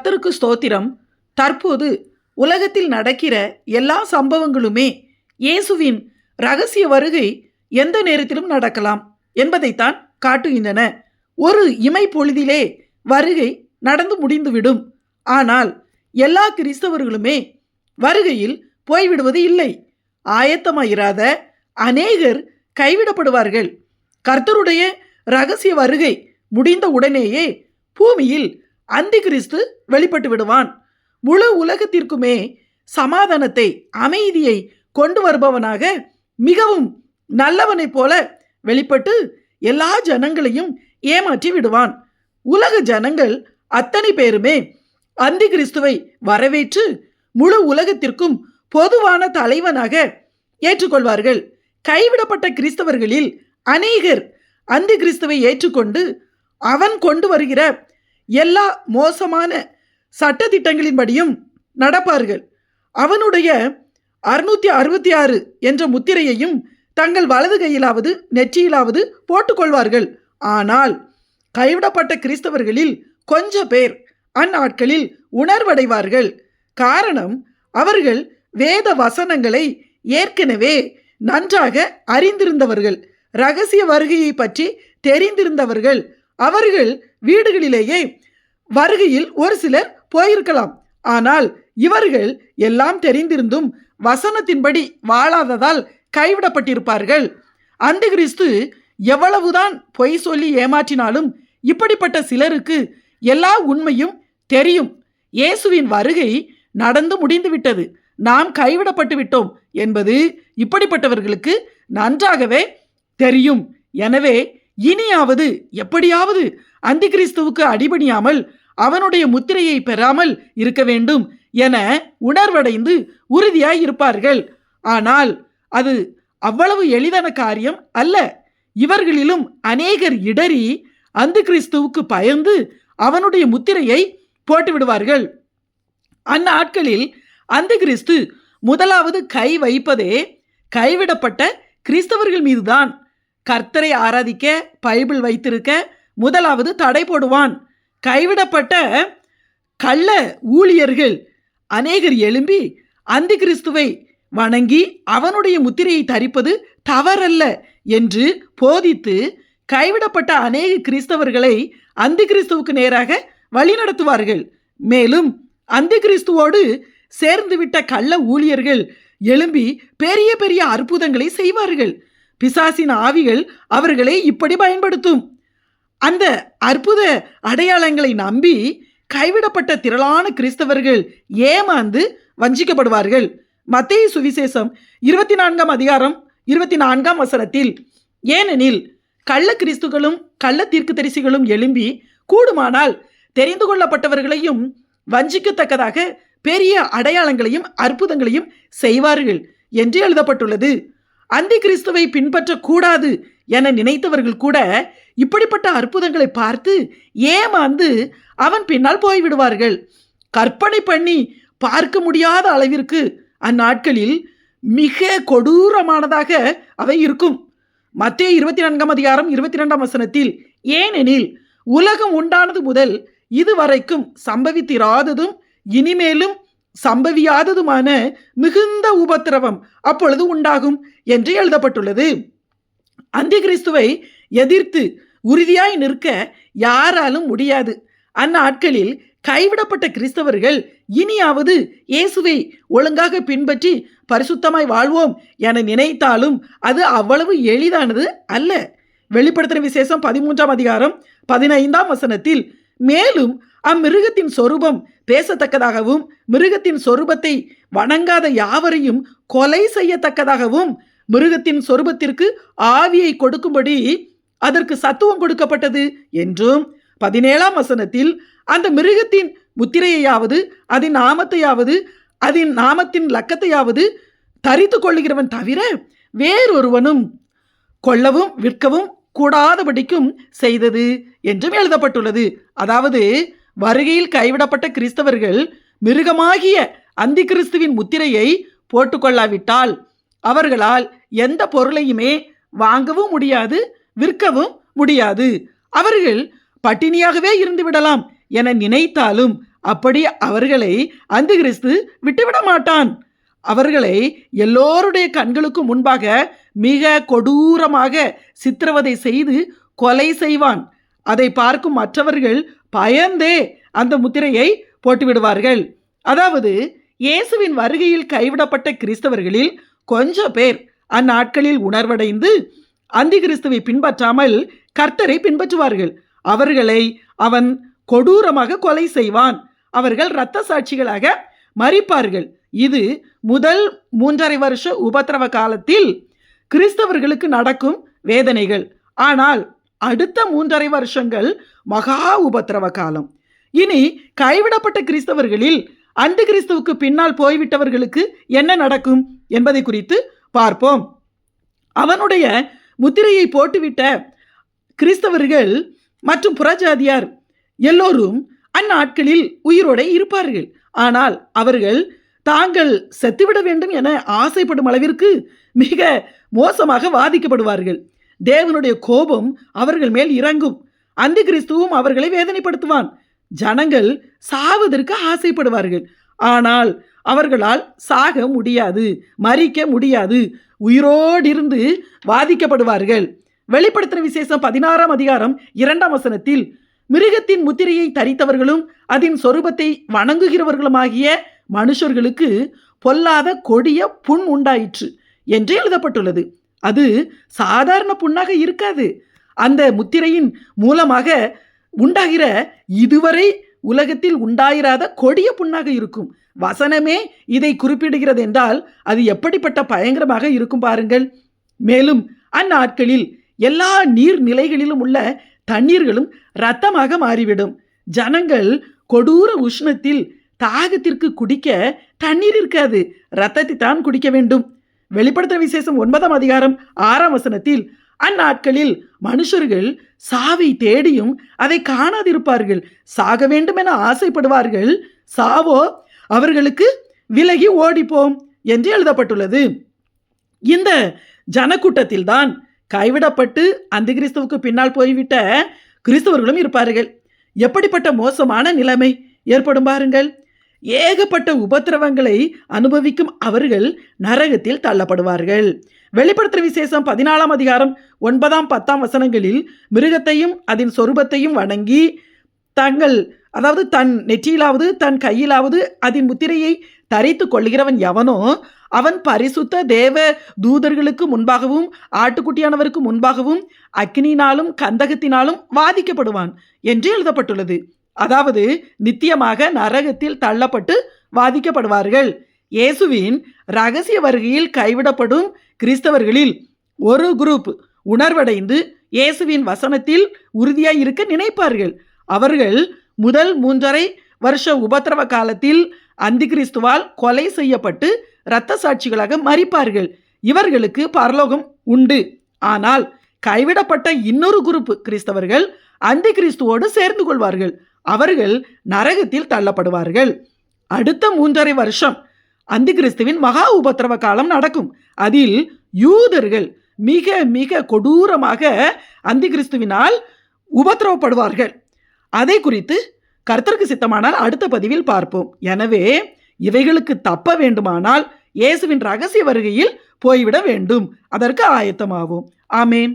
கர்த்தருக்கு ஸ்தோத்திரம். தற்போது உலகத்தில் நடக்கிற எல்லா சம்பவங்களுமே இயேசுவின் ரகசிய வருகை எந்த நேரத்திலும் நடக்கலாம் என்பதைத்தான் காட்டுகின்றன. ஒரு இமை பொழுதிலே வருகை நடந்து முடிந்துவிடும். ஆனால் எல்லா கிறிஸ்தவர்களுமே வருகையில் போய்விடுவது இல்லை. ஆயத்தமாயிராத அநேகர் கைவிடப்படுவார்கள். கர்த்தருடைய ரகசிய வருகை முடிந்த உடனேயே பூமியில் அந்தி கிறிஸ்து வெளிப்பட்டு விடுவான். முழு உலகத்திற்குமே சமாதானத்தை அமைதியை கொண்டு வருபவனாக மிகவும் நல்லவனைப் போல வெளிப்பட்டு எல்லா ஜனங்களையும் ஏமாற்றி விடுவான். உலக ஜனங்கள் அத்தனை பேருமே அந்தி கிறிஸ்துவை வரவேற்று முழு உலகத்திற்கும் பொதுவான தலைவனாக ஏற்றுக்கொள்வார்கள். கைவிடப்பட்ட கிறிஸ்தவர்களில் அநேகர் அந்தி கிறிஸ்துவை ஏற்றுக்கொண்டு அவன் கொண்டு வருகிற எல்லா மோசமான சட்டதிட்டங்களின்படியும் நடப்பார்கள். அவனுடைய அறுநூத்தி அறுபத்தி ஆறு என்ற முத்திரையையும் தங்கள் வலது கையிலாவது நெற்றியிலாவது போட்டுக்கொள்வார்கள். ஆனால் கைவிடப்பட்ட கிறிஸ்தவர்களில் கொஞ்ச பேர் அந்நாட்களில் உணர்வடைவார்கள். காரணம் அவர்கள் வேத வசனங்களை ஏற்கனவே நன்றாக அறிந்திருந்தவர்கள் ரகசிய வருகையை பற்றி தெரிந்திருந்தவர்கள். அவர்கள் வீடுகளிலேயே வருகையில் ஒரு சிலர் போயிருக்கலாம். ஆனால் இவர்கள் எல்லாம் தெரிந்திருந்தும் வசனத்தின்படி வாழாததால் கைவிடப்பட்டிருப்பார்கள். அந்த கிறிஸ்து எவ்வளவுதான் பொய் சொல்லி ஏமாற்றினாலும் இப்படிப்பட்ட சிலருக்கு எல்லா உண்மையும் தெரியும். இயேசுவின் வருகை நடந்து முடிந்துவிட்டது. நாம் கைவிடப்பட்டு விட்டோம் என்பது இப்படிப்பட்டவர்களுக்கு நன்றாகவே தெரியும். எனவே இனியாவது எப்படியாவது அந்திகிறிஸ்துவுக்கு அடிபணியாமல் அவனுடைய முத்திரையை பெறாமல் இருக்க வேண்டும் என உணர்வடைந்து உறுதியாய் இருப்பார்கள் ஆனால் அது அவ்வளவு எளிதான காரியம் அல்ல. இவர்களிலும் அநேகர் இடறி அந்து கிறிஸ்துவுக்கு பயந்து அவனுடைய முத்திரையை போட்டு விடுவார்கள் அந்நாட்களில் அந்த கிறிஸ்து முதலாவது கை வைப்பதே கைவிடப்பட்ட கிறிஸ்தவர்கள் மீதுதான். கர்த்தரை ஆராதிக்க பைபிள் வைத்திருக்க முதலாவது தடை போடுவான். கைவிடப்பட்ட கள்ள ஊழியர்கள். அநேகர் எழும்பி அந்தி கிறிஸ்துவை வணங்கி அவனுடைய முத்திரையை தரிப்பது தவறல்ல என்று போதித்து கைவிடப்பட்ட அநேக கிறிஸ்தவர்களை அந்தி கிறிஸ்துவுக்கு நேராக வழிநடத்துவார்கள். மேலும் அந்தி கிறிஸ்துவோடு சேர்ந்துவிட்ட கள்ள ஊழியர்கள் எழும்பி பெரிய பெரிய அற்புதங்களை செய்வார்கள். பிசாசின் ஆவிகள் அவர்களை இப்படி பயன்படுத்தும். அந்த அற்புத அடையாளங்களை நம்பி கைவிடப்பட்ட திரளான கிறிஸ்தவர்கள் ஏமாந்து வஞ்சிக்கப்படுவார்கள். மத்திய சுவிசேஷம் இருபத்தி நான்காம் அதிகாரம் இருபத்தி நான்காம் வசனத்தில் ஏனெனில் கள்ள கிறிஸ்துகளும் கள்ள தீர்க்கதரிசிகளும் எழும்பி கூடுமானால் தெரிந்து கொள்ளப்பட்டவர்களையும் வஞ்சிக்கத்தக்கதாக பெரிய அடையாளங்களையும் அற்புதங்களையும் செய்வார்கள் என்று எழுதப்பட்டுள்ளது. அந்தி கிறிஸ்துவை பின்பற்றக்கூடாது என நினைத்தவர்கள் கூட இப்படிப்பட்ட அற்புதங்களை பார்த்து ஏமாந்து அவன் பின்னால் போய்விடுவார்கள். கற்பனை பண்ணி பார்க்க முடியாத அளவிற்கு அந்நாட்களில் மிக கொடூரமானதாக அவை இருக்கும். மத்திய இருபத்தி நான்காம் அதிகாரம் இருபத்தி ரெண்டாம் வசனத்தில் ஏனெனில் உலகம் உண்டானது முதல் இதுவரைக்கும் சம்பவித்திராததும் இனிமேலும் சம்பவியாததுமான மிகுந்த உபத்திரவம் அப்பொழுது உண்டாகும் என்று எழுதப்பட்டுள்ளது. அந்த கிறிஸ்துவை எதிர்த்து உறுதியாய் நிற்க யாராலும் முடியாது. அந்நாட்களில் கைவிடப்பட்ட கிறிஸ்தவர்கள் இனியாவது இயேசுவை ஒழுங்காக பின்பற்றி பரிசுத்தமாய் வாழ்வோம் என நினைத்தாலும் அது அவ்வளவு எளிதானது அல்ல. வெளிப்படுத்தின விசேஷம் பதிமூன்றாம் அதிகாரம் பதினைந்தாம் வசனத்தில் மேலும் அம்மிருகத்தின் சொரூபம் பேசத்தக்கதாகவும் மிருகத்தின் சொரூபத்தை வணங்காத யாவரையும் கொலை செய்யத்தக்கதாகவும் மிருகத்தின் சொரூபத்திற்கு ஆவியை கொடுக்கும்படி அதற்கு சத்துவம் கொடுக்கப்பட்டது என்றும் பதினேழாம் வசனத்தில் அந்த மிருகத்தின் முத்திரையையாவது அதன் நாமத்தையாவது அதன் நாமத்தின் லக்கத்தையாவது தரித்து கொள்ளுகிறவன் தவிர வேறொருவனும் கொள்ளவும் விற்கவும் கூடாதபடிக்கும் செய்தது என்றும் எழுதப்பட்டுள்ளது. அதாவது வருகையில் கைவிடப்பட்ட கிறிஸ்தவர்கள் மிருகமாகிய அந்தி கிறிஸ்துவின் முத்திரையை போட்டுக்கொள்ளாவிட்டால் அவர்களால் எந்த பொருளையுமே வாங்கவும் முடியாது விற்கவும் முடியாது. அவர்கள் பட்டினியாகவே இருந்து விடலாம் என நினைத்தாலும் அப்படி அவர்களை அந்த கிறிஸ்து விட்டுவிட மாட்டான் அவர்களை எல்லோருடைய கண்களுக்கு முன்பாக மிக கொடூரமாக சித்திரவதை செய்து கொலை செய்வான். அதை பார்க்கும் மற்றவர்கள் பயந்தே அந்த முத்திரையை போட்டுவிடுவார்கள். அதாவது இயேசுவின் வருகையில் கைவிடப்பட்ட கிறிஸ்தவர்களில் கொஞ்ச பேர் அந்நாட்களில் உணர்வடைந்து அந்தி கிறிஸ்துவை பின்பற்றாமல் கர்த்தரை பின்பற்றுவார்கள். அவர்களை அவன் கொடூரமாக கொலை செய்வான். அவர்கள் இரத்த சாட்சிகளாக மறிப்பார்கள் இது முதல் மூன்றரை வருஷ உபத்திரவ காலத்தில் கிறிஸ்தவர்களுக்கு நடக்கும் வேதனைகள். ஆனால் அடுத்த மூன்றரை வருஷங்கள் மகா உபத்திரவ காலம். இனி கைவிடப்பட்ட கிறிஸ்தவர்களில் அந்த கிறிஸ்துவுக்கு பின்னால் போய்விட்டவர்களுக்கு என்ன நடக்கும் என்பதை குறித்து பார்ப்போம். அவனுடைய முத்திரையை போட்டுவிட்ட கிறிஸ்தவர்கள் மற்றும் புறஜாதியார் எல்லோரும் அந்நாட்களில் உயிரோடு இருப்பார்கள். ஆனால் அவர்கள் தாங்கள் செத்துவிட வேண்டும் என ஆசைப்படும் அளவிற்கு மிக மோசமாக வாதிக்கப்படுவார்கள். தேவனுடைய கோபம் அவர்கள் மேல் இறங்கும். அந்த கிறிஸ்துவும் அவர்களை வேதனைப்படுத்துவான். ஜனங்கள் சாவதற்கு ஆசைப்படுவார்கள். ஆனால் அவர்களால் சாக முடியாது மறிக்க முடியாது. உயிரோடிருந்து வாதிக்கப்படுவார்கள். வெளிப்படுத்தின விசேஷம் பதினாறாம் அதிகாரம் இரண்டாம் வசனத்தில் மிருகத்தின் முத்திரையை தரித்தவர்களும் அதன் சொரூபத்தை வணங்குகிறவர்களுமாகிய மனுஷர்களுக்கு பொல்லாத கொடிய புண் உண்டாயிற்று என்று எழுதப்பட்டுள்ளது. அது சாதாரண புண்ணாக இருக்காது. அந்த முத்திரையின் மூலமாக உண்டாகிற இதுவரை உலகத்தில் உண்டாயிராத கொடிய புண்ணாக இருக்கும். வசனமே இதை குறிப்பிடுகிறது என்றால் அது எப்படிப்பட்ட பயங்கரமாக இருக்கும் பாருங்கள். மேலும் அந்நாட்களில் எல்லா நீர்நிலைகளிலும் உள்ள தண்ணீர்களும் இரத்தமாக மாறிவிடும். ஜனங்கள் கொடூர உஷ்ணத்தில் தாகத்திற்கு குடிக்க தண்ணீர் இருக்காது. ரத்தத்தை தான் குடிக்க வேண்டும். வெளிப்படுத்த விசேஷம் ஒன்பதாம் அதிகாரம் ஆறாம் வசனத்தில் அந்நாட்களில் மனுஷர்கள் சாவை தேடியும் அதை காணாதிருப்பார்கள். சாக வேண்டும் என ஆசைப்படுவார்கள். சாவோ அவர்களுக்கு விலகி ஓடிப்போம் என்று எழுதப்பட்டுள்ளது. இந்த ஜனக்கூட்டத்தில்தான் கைவிடப்பட்டு அந்த கிறிஸ்துவுக்கு பின்னால் போய்விட்ட கிறிஸ்தவர்களும் இருப்பார்கள். எப்படிப்பட்ட மோசமான நிலைமை ஏற்படும் பாருங்கள். ஏகப்பட்ட உபத்திரவங்களை அனுபவிக்கும் அவர்கள் நரகத்தில் தள்ளப்படுவார்கள். வெளிப்படுத்துற விசேஷம் பதினாலாம் அதிகாரம் ஒன்பதாம் பத்தாம் வசனங்களில் மிருகத்தையும் அதன் சொரூபத்தையும் வணங்கி தங்கள் அதாவது தன் நெற்றியிலாவது தன் கையிலாவது அதன் முத்திரையை தரித்து கொள்கிறவன் எவனோ அவன் பரிசுத்த தேவ தூதர்களுக்கு முன்பாகவும் ஆட்டுக்குட்டியானவருக்கு முன்பாகவும் அக்னினாலும் கந்தகத்தினாலும் வாதிக்கப்படுவான் என்று எழுதப்பட்டுள்ளது. அதாவது நித்தியமாக நரகத்தில் தள்ளப்பட்டு வாதிக்கப்படுவார்கள். இயேசுவின் ரகசிய வருகையில் கைவிடப்படும் கிறிஸ்தவர்களில் ஒரு குரூப் உணர்வடைந்து இயேசுவின் வசனத்தில் உறுதியாய் இருக்க நினைப்பார்கள். அவர்கள் முதல் மூன்றரை வருஷ உபத்திரவ காலத்தில் அந்தி கிறிஸ்துவால் கொலை செய்யப்பட்டு இரத்த சாட்சிகளாக மறிப்பார்கள் இவர்களுக்கு பரலோகம் உண்டு. ஆனால் கைவிடப்பட்ட இன்னொரு குரூப் கிறிஸ்தவர்கள் அந்தி கிறிஸ்துவோடு சேர்ந்து கொள்வார்கள். அவர்கள் நரகத்தில் தள்ளப்படுவார்கள். அடுத்த மூன்றரை வருஷம் அந்தி கிறிஸ்துவின் மகா உபத்திரவ காலம் நடக்கும். அதில் யூதர்கள் மிக மிக கொடூரமாக அந்தி கிறிஸ்துவினால் உபத்திரவப்படுவார்கள். அதை குறித்து கர்த்தருக்கு சித்தமானால் அடுத்த பதிவில் பார்ப்போம். எனவே இவைகளுக்கு தப்ப வேண்டுமானால் இயேசுவின் ரகசிய வருகையில் போய்விட வேண்டும். அதற்கு ஆயத்தமாகும் ஆமேன்.